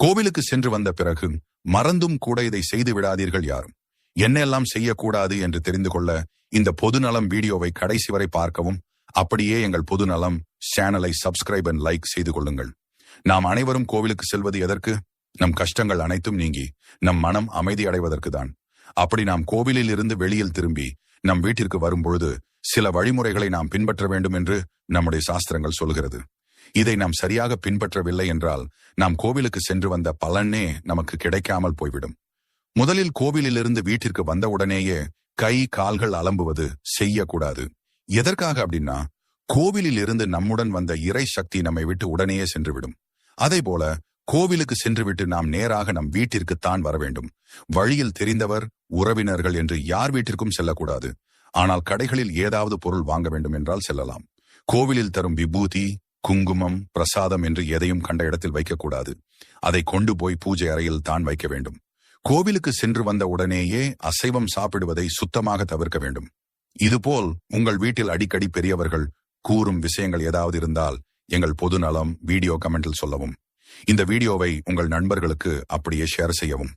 கோவிலுக்கு சென்று வந்த பிறகு மறந்தும் கூட இதை செய்து விடாதீர்கள் யாரும். என்னெல்லாம் செய்யக்கூடாது என்று தெரிந்து கொள்ள இந்த பொதுநலம் வீடியோவை கடைசி வரை பார்க்கவும். அப்படியே எங்கள் பொதுநலம் சேனலை சப்ஸ்கிரைப் அண்ட் லைக் செய்து கொள்ளுங்கள். நாம் அனைவரும் கோவிலுக்கு செல்வது எதற்கு? நம் கஷ்டங்கள் அனைத்தும் நீங்கி நம் மனம் அமைதி அடைவதற்கு தான். அப்படி நாம் கோவிலில் இருந்து வெளியில் திரும்பி நம் வீட்டிற்கு வரும்பொழுது சில வழிமுறைகளை நாம் பின்பற்ற வேண்டும் என்று நம்முடைய சாஸ்திரங்கள் சொல்கிறது. இதை நாம் சரியாக பின்பற்றவில்லை என்றால் நாம் கோவிலுக்கு சென்று வந்த பலனே நமக்கு கிடைக்காமல் போய்விடும். முதலில் கோவிலிலிருந்து வீட்டிற்கு வந்தவுடனேயே கை கால்கள் அலம்புவது செய்யக்கூடாது. எதற்காக அப்படின்னா கோவிலில் இருந்து நம்முடன் வந்த இறை சக்தி நம்மை விட்டு உடனேயே சென்றுவிடும். அதே போல கோவிலுக்கு சென்றுவிட்டு நாம் நேராக நம் வீட்டிற்குத்தான் வர வேண்டும். வழியில் தெரிந்தவர் உறவினர்கள் என்று யார் வீட்டிற்கும் செல்லக்கூடாது. ஆனால் கடைகளில் ஏதாவது பொருள் வாங்க வேண்டும் என்றால் செல்லலாம். கோவிலில் தரும் விபூதி குங்குமம் பிரசாதம் என்று எதையும் கண்ட இடத்தில் வைக்கக்கூடாது. அதை கொண்டு போய் பூஜை அறையில் தான் வைக்க வேண்டும். கோவிலுக்கு சென்று வந்த உடனேயே அசைவம் சாப்பிடுவதை சுத்தமாக தவிர்க்க வேண்டும். இதுபோல் உங்கள் வீட்டில் அடிக்கடி பெரியவர்கள் கூறும் விஷயங்கள் ஏதாவது இருந்தால் எங்கள் பொது நலம் வீடியோ கமெண்டில் சொல்லவும். இந்த வீடியோவை உங்கள் நண்பர்களுக்கு அப்படியே ஷேர் செய்யவும்.